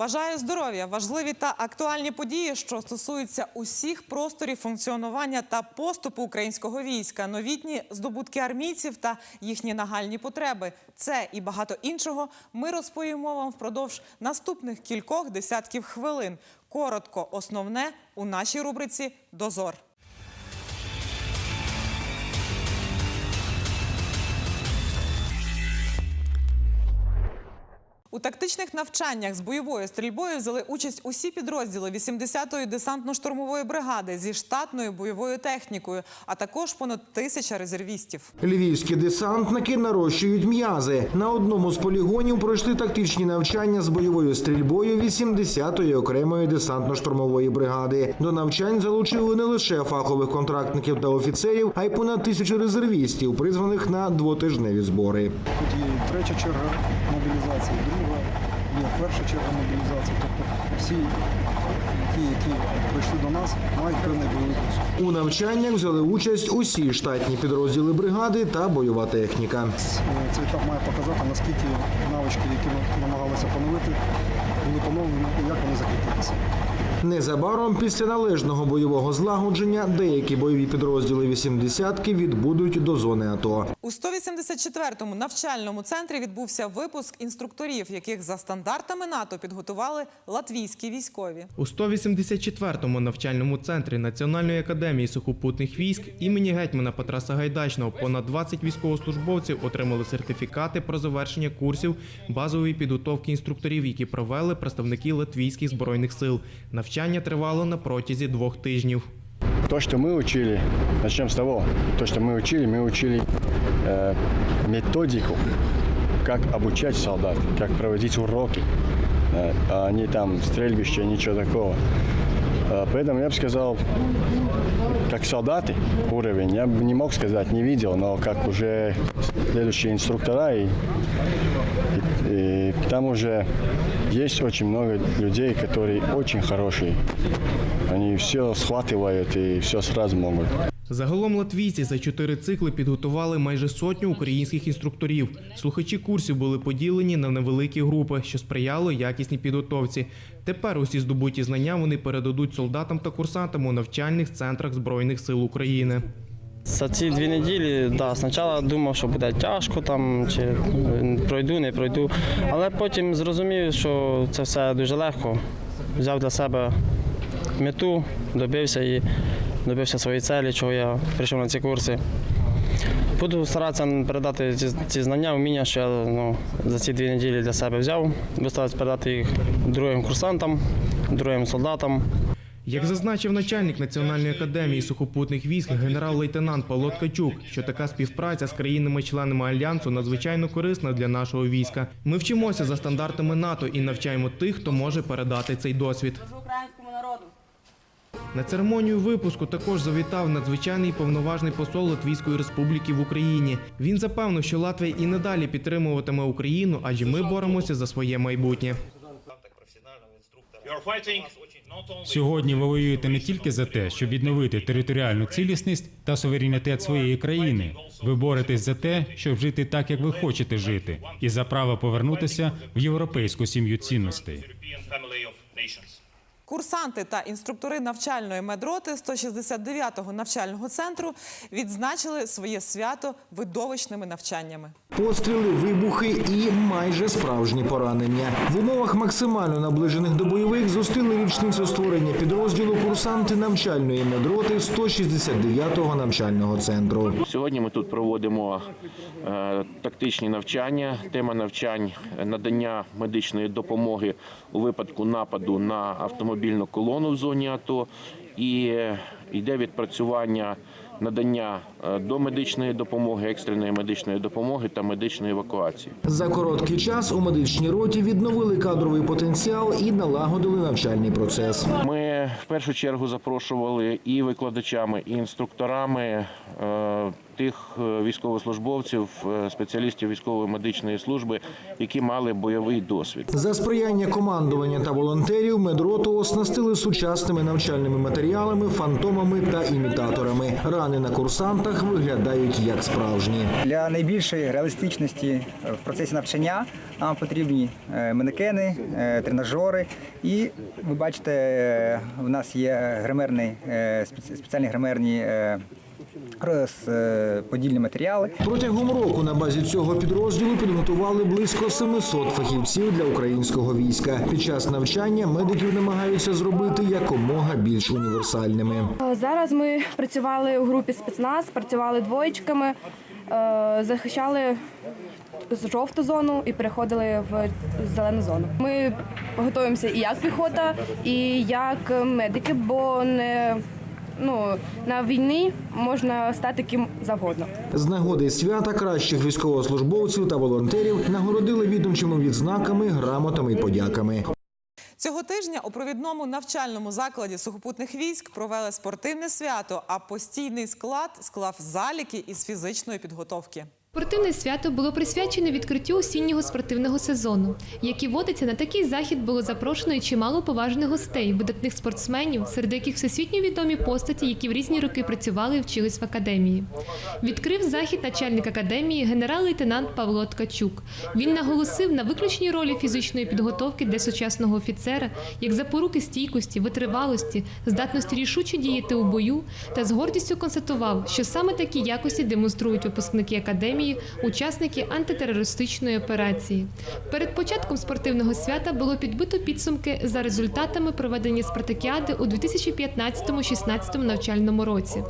Бажаю здоров'я, важливі та актуальні події, що стосуються усіх просторів функціонування та поступу українського війська, новітні здобутки армійців та їхні нагальні потреби. Це і багато іншого ми розповімо вам впродовж наступних кількох десятків хвилин. Коротко, основне у нашій рубриці Дозор. У тактичних навчаннях з бойовою стрільбою взяли участь усі підрозділи 80-ї десантно-штурмової бригади зі штатною бойовою технікою, а також понад тисяча резервістів. Львівські десантники нарощують м'язи. На одному з полігонів пройшли тактичні навчання з бойовою стрільбою 80-ї окремої десантно-штурмової бригади. До навчань залучили не лише фахових контрактників та офіцерів, а й понад тисячу резервістів, призваних на двотижневі збори. Тут є третя черга мобілізації, друга, є перша черга мобілізації. Тобто всі ті, які прийшли до нас, мають певний бойовий досвід. У навчаннях взяли участь усі штатні підрозділи бригади та бойова техніка. Цей етап має показати, наскільки навички, які ми намагалися поновити, були поновлені і як вони закріпилися. Незабаром після належного бойового злагодження деякі бойові підрозділи 80-ки відбудуть до зони АТО. У 184-му навчальному центрі відбувся випуск інструкторів, яких за стандартами НАТО підготували латвійські військові. У 184-му навчальному центрі Національної академії сухопутних військ імені гетьмана Петра Сагайдачного понад 20 військовослужбовців отримали сертифікати про завершення курсів базової підготовки інструкторів, які провели представники латвійських збройних сил. Навчання тривало на протязі двох тижнів. То, что мы учили, начнем с того, то, что мы учили, мы учили э, методику, как обучать солдат, как проводить уроки, э, а не там стрельбище, ничего такого. Поэтому я бы сказал, как солдаты уровень, я бы не мог сказать, не видел, но как уже следующие инструктора, и, и- и там уже есть очень много людей, которые очень хорошие. Они все схватывают и все сразу могут. Загалом латвійці за чотири цикли підготували майже сотню українських інструкторів. Слухачі курсів були поділені на невеликі групи, що сприяло якісній підготовці. Тепер усі здобуті знання вони передадуть солдатам та курсантам у навчальних центрах Збройних сил України. За ці дві неділі, да, спочатку думав, що буде тяжко, там, чи е, пройду, не пройду. Але потім зрозумів, що це все дуже легко. Взяв для себе мету, добився і добився своєї цілі, чого я прийшов на ці курси. Буду старатися передати ці, знання, вміння, що я ну, за ці дві неділі для себе взяв. Буду старатися передати їх другим курсантам, другим солдатам. Як зазначив начальник Національної академії сухопутних військ генерал-лейтенант Павло Ткачук, що така співпраця з країнами-членами альянсу надзвичайно корисна для нашого війська. Ми вчимося за стандартами НАТО і навчаємо тих, хто може передати цей досвід. На церемонію випуску також завітав надзвичайний повноважний посол Латвійської республіки в Україні. Він запевнив, що Латвія і надалі підтримуватиме Україну, адже ми боремося за своє майбутнє. Сьогодні ви воюєте не тільки за те, щоб відновити територіальну цілісність та суверенітет своєї країни. Ви боретесь за те, щоб жити так, як ви хочете жити, і за право повернутися в європейську сім'ю цінностей. Курсанти та інструктори навчальної медроти 169-го навчального центру відзначили своє свято видовищними навчаннями. Постріли, вибухи і майже справжні поранення. В умовах максимально наближених до бойових зустріли річницю створення підрозділу курсанти навчальної медроти 169-го навчального центру. Сьогодні ми тут проводимо е, тактичні навчання. Тема навчань надання медичної допомоги у випадку нападу на автомобільну колону в зоні АТО. І е, йде відпрацювання надання е, домедичної допомоги, екстреної медичної допомоги та медичної евакуації. За короткий час у медичній роті відновили кадровий потенціал і налагодили навчальний процес. Ми в першу чергу запрошували і викладачами, і інструкторами е, тих е, військовослужбовців, е, спеціалістів військової медичної служби, які мали бойовий досвід. За сприяння командування та волонтерів медроту оснастили сучасними навчальними матеріалами, фантомами та імітаторами. Рани на курсантах виглядають як справжні. Для найбільшої реалістичності в процесі навчання нам потрібні е, манекени, тренажери. І ви бачите, в нас є гримерний, спеціальні гримерні розподільні матеріали. Протягом року на базі цього підрозділу підготували близько 700 фахівців для українського війська. Під час навчання медиків намагаються зробити якомога більш універсальними. Зараз ми працювали у групі спецназ, працювали двоєчками, е, захищали з жовту зону і переходили в зелену зону. Ми готуємося і як піхота, і як медики, бо не ну на війні можна стати ким завгодно. З нагоди свята кращих військовослужбовців та волонтерів нагородили відомчими відзнаками, грамотами і подяками. Цього тижня у провідному навчальному закладі сухопутних військ провели спортивне свято, а постійний склад склав заліки із фізичної підготовки. Спортивне свято було присвячене відкриттю осіннього спортивного сезону. Як і водиться, на такий захід було запрошено і чимало поважних гостей, видатних спортсменів, серед яких всесвітньо відомі постаті, які в різні роки працювали і вчились в академії. Відкрив захід начальник академії генерал-лейтенант Павло Ткачук. Він наголосив на виключній ролі фізичної підготовки для сучасного офіцера, як запоруки стійкості, витривалості, здатності рішуче діяти у бою, та з гордістю констатував, що саме такі якості демонструють випускники академії, учасники антитерористичної операції. Перед початком спортивного свята було підбито підсумки за результатами проведення спартакіади у 2015-16 навчальному році.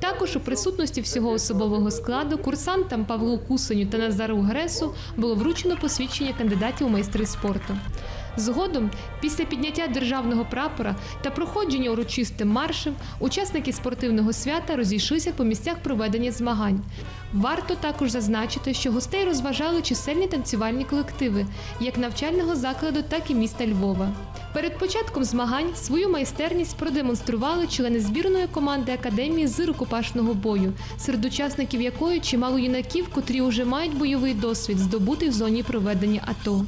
Також у присутності всього особового складу курсантам Павлу Кусеню та Назару Гресу було вручено посвідчення кандидатів у майстри спорту. Згодом, після підняття державного прапора та проходження урочистим маршем, учасники спортивного свята розійшлися по місцях проведення змагань. Варто також зазначити, що гостей розважали чисельні танцювальні колективи, як навчального закладу, так і міста Львова. Перед початком змагань свою майстерність продемонстрували члени збірної команди академії з рукопашного бою, серед учасників якої чимало юнаків, котрі вже мають бойовий досвід, здобутий в зоні проведення АТО.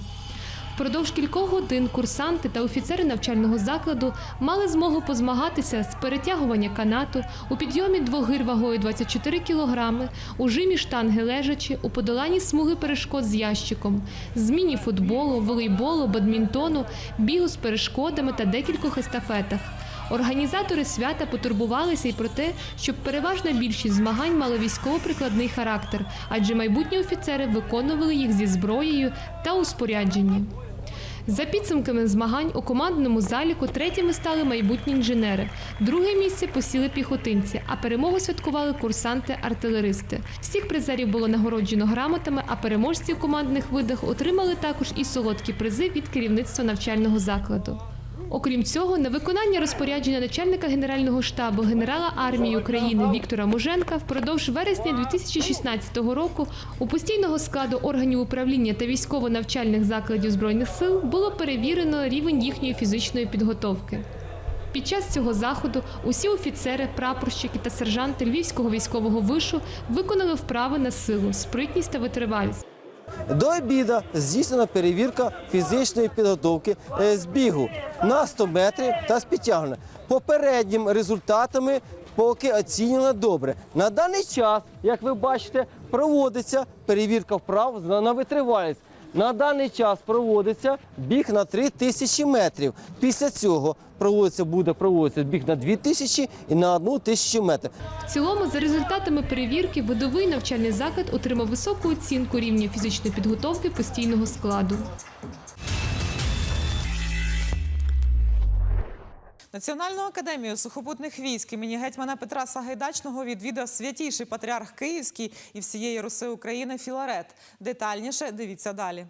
Впродовж кількох годин курсанти та офіцери навчального закладу мали змогу позмагатися з перетягування канату, у підйомі двох гир вагою 24 кілограми, у жимі штанги лежачі, у подоланні смуги перешкод з ящиком, зміні футболу, волейболу, бадмінтону, бігу з перешкодами та декількох естафетах. Організатори свята потурбувалися й про те, щоб переважна більшість змагань мала військово-прикладний характер, адже майбутні офіцери виконували їх зі зброєю та у спорядженні. За підсумками змагань у командному заліку третіми стали майбутні інженери. Друге місце посіли піхотинці, а перемогу святкували курсанти-артилеристи. Всіх призерів було нагороджено грамотами, а переможці у командних видах отримали також і солодкі призи від керівництва навчального закладу. Окрім цього, на виконання розпорядження начальника Генерального штабу генерала армії України Віктора Муженка впродовж вересня 2016 року у постійного складу органів управління та військово-навчальних закладів збройних сил було перевірено рівень їхньої фізичної підготовки. Під час цього заходу усі офіцери, прапорщики та сержанти Львівського військового вишу виконали вправи на силу, спритність та витривалість. До обіду здійснена перевірка фізичної підготовки е, з бігу на 100 метрів та з підтягування. Попередніми результатами поки оцінено добре. На даний час, як ви бачите, проводиться перевірка вправ на витривалість. На даний час проводиться біг на 3 тисячі метрів. Після цього проводиться, буде проводитися біг на 2 тисячі і на 1 тисячу метрів. В цілому, за результатами перевірки, видовий навчальний заклад отримав високу оцінку рівня фізичної підготовки постійного складу. Національну академію сухопутних військ імені гетьмана Петра Сагайдачного відвідав святійший патріарх Київський і всієї Руси України Філарет. Детальніше дивіться далі.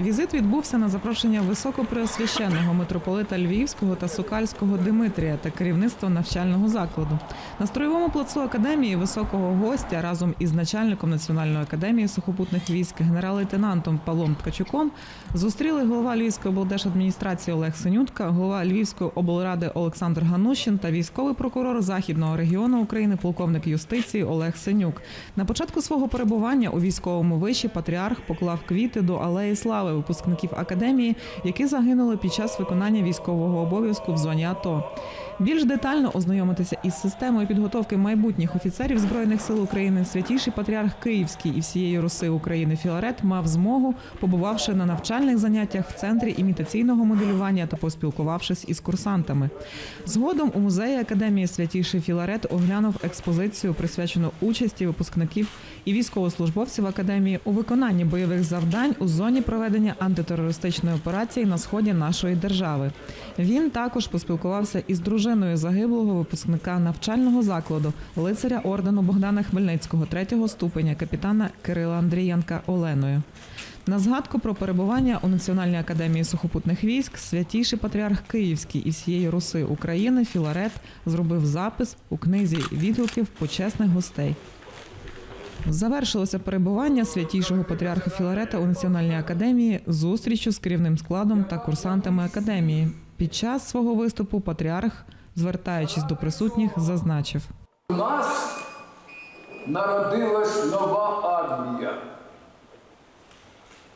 Візит відбувся на запрошення високопреосвященного митрополита Львівського та Сокальського Димитрія та керівництва навчального закладу. На строєвому плацу академії високого гостя разом із начальником Національної академії сухопутних військ генерал-лейтенантом Павлом Ткачуком зустріли голова Львівської облдержадміністрації Олег Синютка, голова Львівської облради Олександр Ганущин та військовий прокурор західного регіону України, полковник юстиції Олег Синюк. На початку свого перебування у військовому виші патріарх поклав квіти до алеї слави випускників академії, які загинули під час виконання військового обов'язку в зоні АТО. Більш детально ознайомитися із системою підготовки майбутніх офіцерів збройних сил України святіший патріарх Київський і всієї Руси України Філарет мав змогу, побувавши на навчальних заняттях в центрі імітаційного моделювання та поспілкувавшись із курсантами. Згодом у музеї академії святіший Філарет оглянув експозицію, присвячену участі випускників і військовослужбовців академії у виконанні бойових завдань у зоні проведення антитерористичної операції на сході нашої держави. Він також поспілкувався із дружиною загиблого випускника навчального закладу лицаря ордену Богдана Хмельницького третього ступеня капітана Кирила Андрієнка Оленою. На згадку про перебування у Національній академії сухопутних військ святійший патріарх Київський і всієї Руси України Філарет зробив запис у книзі відгуків почесних гостей. Завершилося перебування святійшого патріарха Філарета у Національній академії зустрічю з керівним складом та курсантами академії. Під час свого виступу патріарх, звертаючись до присутніх, зазначив. У нас народилась нова армія.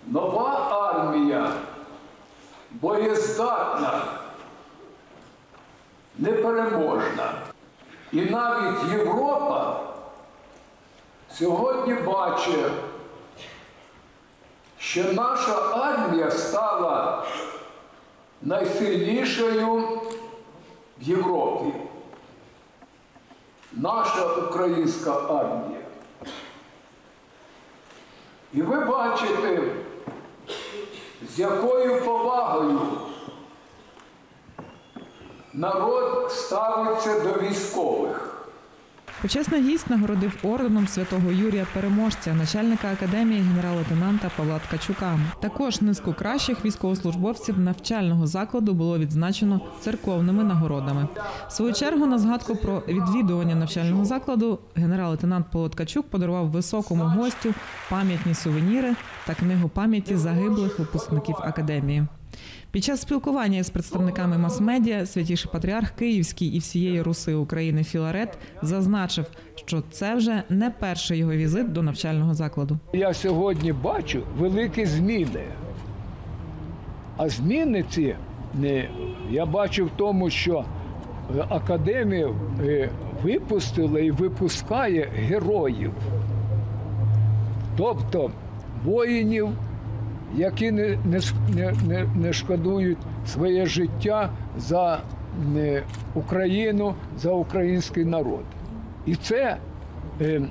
Нова армія боєздатна, непереможна. І навіть Європа сьогодні бачить, що наша армія стала найсильнішою в Європі наша українська армія. І ви бачите, з якою повагою народ ставиться до військових. Почесний гість нагородив орденом святого Юрія Переможця, начальника академії генерал-лейтенанта Павла Ткачука. Також низку кращих військовослужбовців навчального закладу було відзначено церковними нагородами. В свою чергу на згадку про відвідування навчального закладу генерал-лейтенант Павло Ткачук подарував високому гостю пам'ятні сувеніри та книгу пам'яті загиблих випускників академії. Під час спілкування із представниками мас-медіа святіший патріарх Київський і всієї Руси України Філарет зазначив, що це вже не перший його візит до навчального закладу. Я сьогодні бачу великі зміни. А зміни ці я бачу в тому, що е, академія е, випустила і випускає героїв. Тобто воїнів, які не, не, не, не, шкодують своє життя за е, Україну, за український народ. І це е,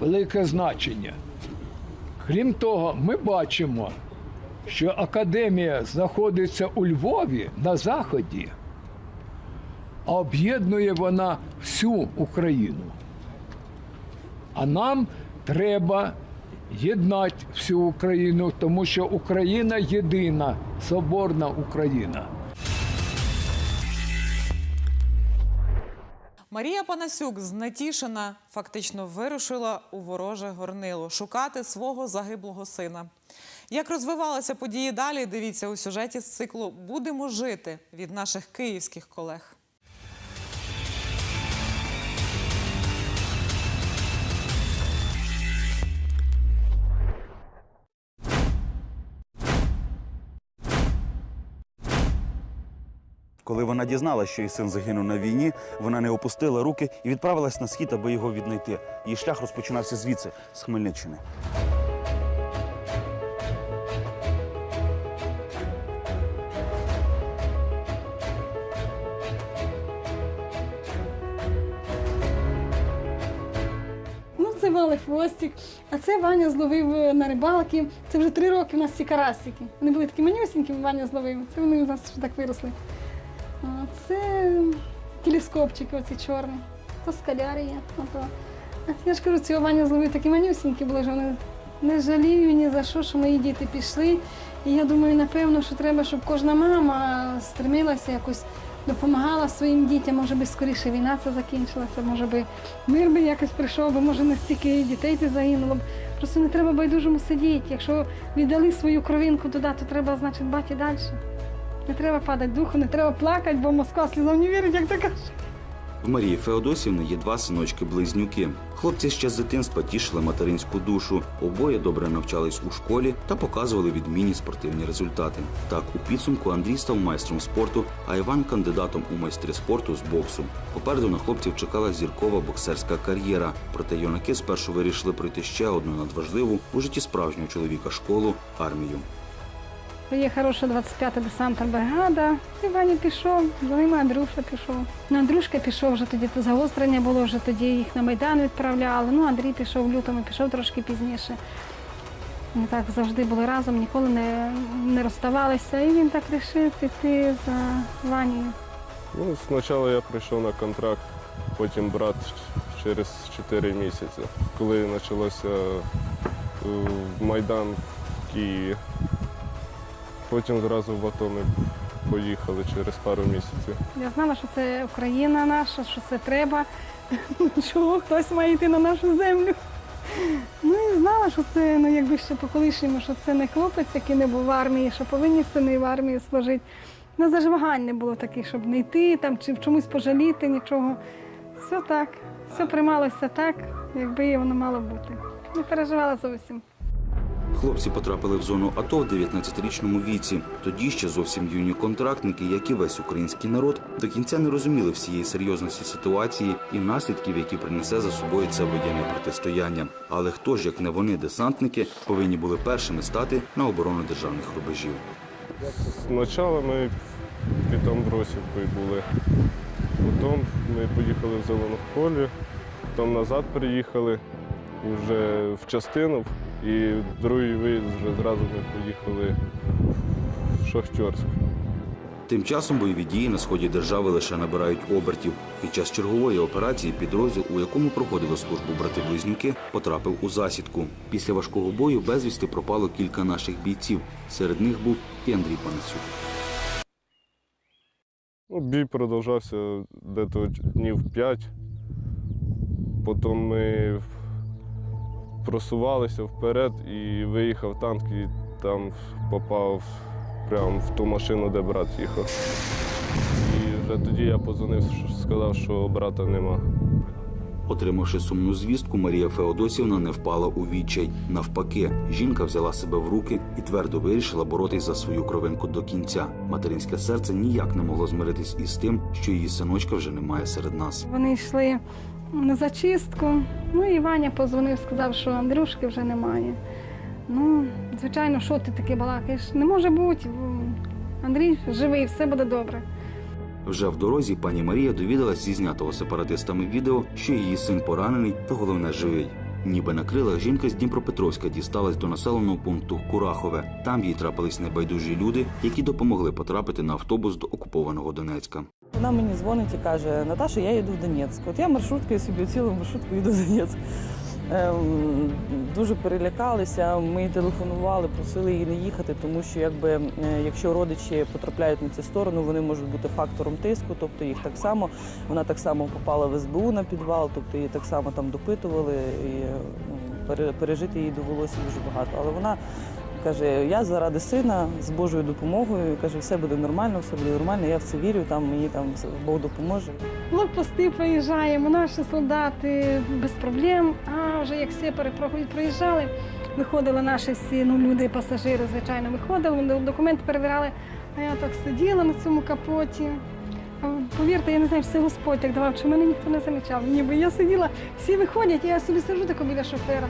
велике значення. Крім того, ми бачимо, що академія знаходиться у Львові на Заході, а об'єднує вона всю Україну. А нам треба єднати всю Україну, тому що Україна єдина, соборна Україна. Марія Панасюк знетішена фактично вирушила у вороже горнило шукати свого загиблого сина. Як розвивалися події далі, дивіться у сюжеті з циклу Будемо жити від наших київських колег. Коли вона дізналася, що її син загинув на війні, вона не опустила руки і відправилась на схід, аби його віднайти. Її шлях розпочинався звідси, з Хмельниччини. Ну, це Вали хвостик, а це Ваня зловив е, на рибалки. Це вже три роки у нас ці карасики. Вони були такі манюсінькі, Ваня зловив. Це вони у нас вже так виросли. Це телескопчики оці чорні. То скалярія. Ото. А я ж кажу, цього Ваня зловив такі манюсінькі були, що вони не жалію ні за що, що мої діти пішли І я думаю, напевно, що треба, щоб кожна мама стремилася якось допомагала своїм дітям. Може би скоріше війна це закінчилася, може би мир би якось прийшов, бо може не стільки дітей ти загинуло б. Просто не треба байдужому сидіти. Якщо віддали свою кровинку туди, то треба, значить, бати далі. Не треба падати духу, не треба плакати, бо Москва слізом не вірить, як то кажуть. В Марії Феодосівни є два синочки-близнюки. Хлопці ще з дитинства тішили материнську душу. Обоє добре навчались у школі та показували відмінні спортивні результати. Так, у підсумку Андрій став майстром спорту, а Іван кандидатом у майстри спорту з боксу. Попереду на хлопців чекала зіркова боксерська кар'єра. Проте юнаки спершу вирішили пройти ще одну надважливу у житті справжнього чоловіка школу армію. Є хороша 25-та десантна бригада. І Ваня пішов, за ними Андрюша пішов. Ну, Андрюшка пішов вже тоді, то загострення було, вже тоді їх на Майдан відправляли. Ну, Андрій пішов в лютому, пішов трошки пізніше. Ми так завжди були разом, ніколи не, не розставалися. І він так вирішив піти за Ванією. Ну, спочатку я прийшов на контракт, потім брат через 4 місяці. Коли почалося е, Майдан в Києві, потім зразу в АТО ми поїхали через пару місяців. Я знала, що це Україна наша, що це треба, що хтось має йти на нашу землю. Ну і знала, що це, ну якби ще по колишньому, що це не хлопець, який не був в армії, що повинні сини в армії служити. У нас вагань не було таких, щоб не йти там чи в чомусь пожаліти, нічого. Все так, все приймалося так, якби воно мало бути. Не переживала зовсім. Хлопці потрапили в зону АТО в 19-річному віці. Тоді ще зовсім юні контрактники, як і весь український народ, до кінця не розуміли всієї серйозності ситуації і наслідків, які принесе за собою це воєнне протистояння. Але хто ж, як не вони, десантники, повинні були першими стати на оборону державних рубежів. Спочатку ми під Амбросівкою були. Потім ми поїхали в Зелену полі, потім назад приїхали вже в частину, і другий виїзд вже зразу ми поїхали в Шахтерськ. Тим часом бойові дії на сході держави лише набирають обертів. Під час чергової операції підрозділ, у якому проходили службу брати-близнюки, потрапив у засідку. Після важкого бою безвісти пропало кілька наших бійців. Серед них був і Андрій Панасюк. Ну, бій продовжався десь днів 5. Потім ми просувалися вперед і виїхав танк, і там попав прямо в ту машину, де брат їхав. І вже тоді я позвонив, що- сказав, що брата нема. Отримавши сумну звістку, Марія Феодосівна не впала у відчай. Навпаки, жінка взяла себе в руки і твердо вирішила боротись за свою кровинку до кінця. Материнське серце ніяк не могло змиритись із тим, що її синочка вже немає серед нас. Вони йшли на зачистку. Ну і Ваня позвонив, сказав, що Андрюшки вже немає. Ну, звичайно, що ти таке балакаєш? Не може бути. Андрій живий, все буде добре. Вже в дорозі пані Марія довідалась зі знятого сепаратистами відео, що її син поранений та головне живий. Ніби на крилах жінка з Дніпропетровська дісталась до населеного пункту Курахове. Там їй трапились небайдужі люди, які допомогли потрапити на автобус до окупованого Донецька. Вона мені дзвонить і каже: Наташа, я їду в Донецьк. От я маршруткою собі цілу маршрутку їду в Донецьк. Ем, дуже перелякалися. Ми телефонували, просили її не їхати, тому що якби е, якщо родичі потрапляють на цю сторону, вони можуть бути фактором тиску, тобто їх так само. Вона так само попала в СБУ на підвал, тобто її так само там допитували, і ну, пережити їй довелося дуже багато. Але вона каже: я заради сина з Божою допомогою каже, все буде нормально, все буде нормально. Я в це вірю. Там мені там Бог допоможе. Блокпости проїжджаємо, наші солдати без проблем. А вже як проходять, проїжджали, виходили наші всі ну, люди, пасажири, звичайно, виходили, документи перевіряли. А я так сиділа на цьому капоті. Повірте, я не знаю, все Господь так давав, чи мене ніхто не замічав. Ніби я сиділа, всі виходять, я собі сиджу тако біля шофера.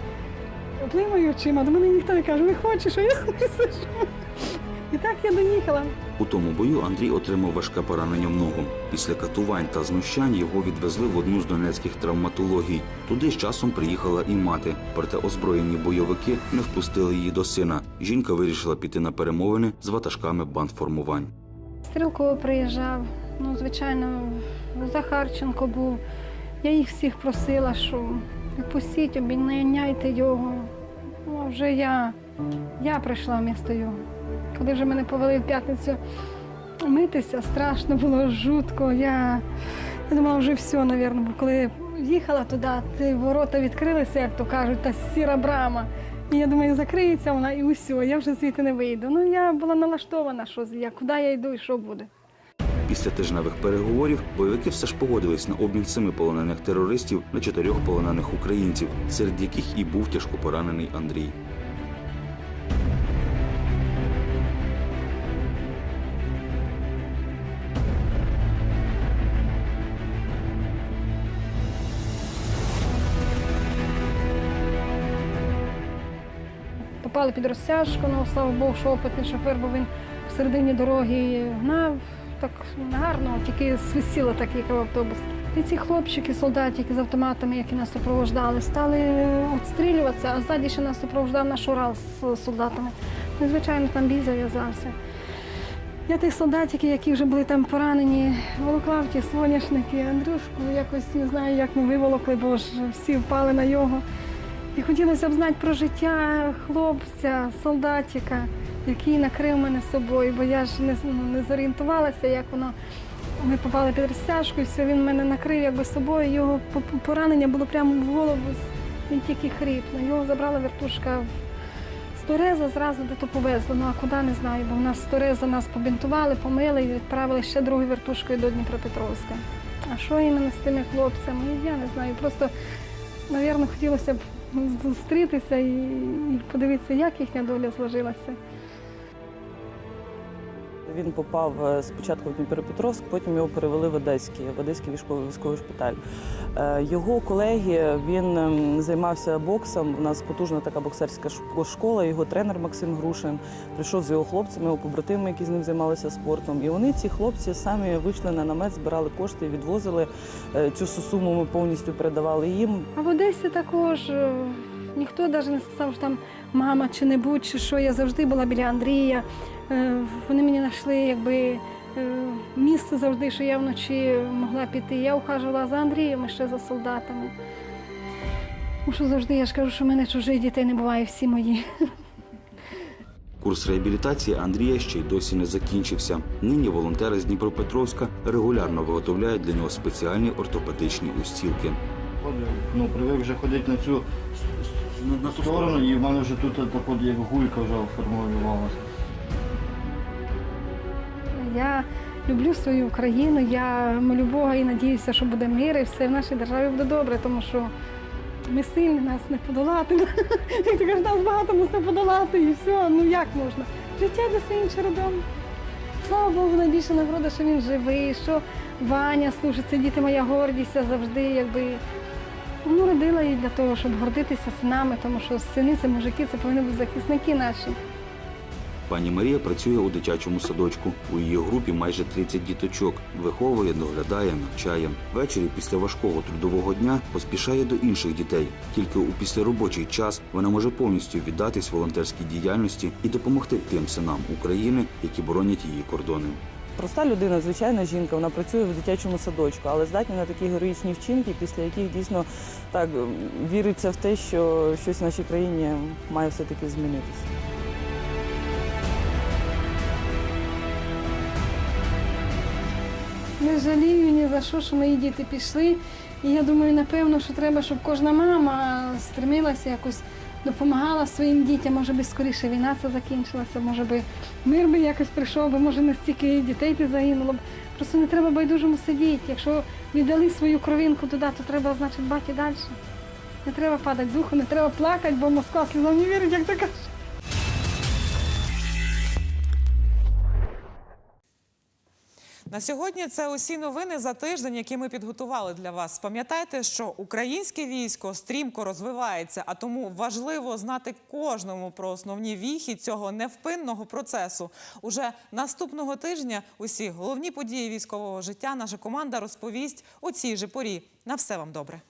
Плимаю очима, до мене ніхто не каже, виходь, що я собі сиджу. І так я доїхала. У тому бою Андрій отримав важке поранення в ногу. Після катувань та знущань його відвезли в одну з донецьких травматологій. Туди з часом приїхала і мати. Проте озброєні бойовики не впустили її до сина. Жінка вирішила піти на перемовини з ватажками бандформувань. Стрілково приїжджав, ну, звичайно, Захарченко був. Я їх всіх просила, що пустіть, обійняйте його. Ну, а вже я, я прийшла вмісто його. Коли вже мене повели в п'ятницю митися, страшно було жутко. Я, я думала, вже все, мабуть, бо коли їхала туди, ті ворота відкрилися, як то кажуть, та сіра брама. І я думаю, закриється вона і усе, я вже звідти не вийду. Ну я була налаштована, що я, куди я йду і що буде. Після тижневих переговорів бойовики все ж погодились на обмін семи полонених терористів на чотирьох полонених українців, серед яких і був тяжко поранений Андрій. Попали під розтяжку, ну слава Богу, що опитний шофер, бо він в середині дороги гнав так гарно, тільки свисіло так, як в автобус. І ці хлопчики, солдатики з автоматами, які нас супроводжали, стали обстрілюватися, а ззаді ще нас супроводжав наш Урал з солдатами. Ну, звичайно, там бій зав'язався. Я тих солдатиків, які вже були там поранені, волокла ті соняшники, Андрюшку, якось не знаю, як ми виволокли, бо ж всі впали на його. І хотілося б знати про життя хлопця, солдатика, який накрив мене собою, бо я ж не, ну, не зорієнтувалася, як воно. Ми попали під розтяжку, і все, він мене накрив якби собою. Його поранення було прямо в голову, він тільки хрип. Ну, Його забрала вертушка в Тореза зразу де то повезли. Ну а куди не знаю, бо в нас з Тореза нас побінтували, помили і відправили ще другою вертушкою до Дніпропетровська. А що іменно з тими хлопцями? Я не знаю. Просто, мабуть, хотілося б зустрітися і подивитися, як їхня доля зложилася. Він попав е, спочатку в Дніпропетровськ, потім його перевели в Одеський, в Одеський військовий військовий шпиталь. Е, Його колеги він ем, займався боксом. У нас потужна така боксерська шк- школа. Його тренер Максим Грушин прийшов з його хлопцями, його побратими, які з ним займалися спортом. І вони, ці хлопці, самі вийшли на намет, збирали кошти, відвозили Е, цю суму. Ми повністю передавали їм. А в Одесі також ніхто навіть не сказав, що там мама чи не будь, чи що. Я завжди була біля Андрія. Е, Вони мені знайшли якби е, місце завжди, що я вночі могла піти. Я ухажувала за Андрієм і ще за солдатами. Тому що завжди я ж кажу, що в мене чужих дітей не буває, всі мої. Курс реабілітації Андрія ще й досі не закінчився. Нині волонтери з Дніпропетровська регулярно виготовляють для нього спеціальні ортопедичні устілки. Ну, привик вже ходити на цю на ту сторону, і в мене вже тут так от як гулька вже формулювалася. Я люблю свою країну, я молю Бога і надіюся, що буде мир, і все в нашій державі буде добре, тому що ми сильні, нас не подолати. Як ти кажеш, нас багато, нас не подолати, і все. Ну як можна? Життя йде своїм чередом. Слава Богу, найбільша нагорода, що він живий, що Ваня служить, діти моя гордість, завжди якби. Ну, родила її для того, щоб гордитися синами, тому що сини це мужики, це повинні бути захисники наші. Пані Марія працює у дитячому садочку. У її групі майже 30 діточок. Виховує, доглядає, навчає. Ввечері після важкого трудового дня поспішає до інших дітей. Тільки у післяробочий час вона може повністю віддатись волонтерській діяльності і допомогти тим синам України, які боронять її кордони. Проста людина, звичайна жінка, вона працює в дитячому садочку, але здатна на такі героїчні вчинки, після яких дійсно так віриться в те, що щось в нашій країні має все-таки змінитися. Не жалію ні за що, що мої діти пішли. І я думаю, напевно, що треба, щоб кожна мама стремилася якось допомагала своїм дітям. Може би скоріше війна це закінчилася, може би мир би якось прийшов, би може не стільки дітей ти загинуло б. Просто не треба байдужому сидіти. Якщо віддали свою кровинку туди, то треба, значить, бати далі. Не треба падати духу, не треба плакати, бо Москва слізом не вірить, як то кажуть. На сьогодні це усі новини за тиждень, які ми підготували для вас. Пам'ятайте, що українське військо стрімко розвивається, а тому важливо знати кожному про основні віхи цього невпинного процесу. Уже наступного тижня усі головні події військового життя наша команда розповість у цій же порі. На все вам добре.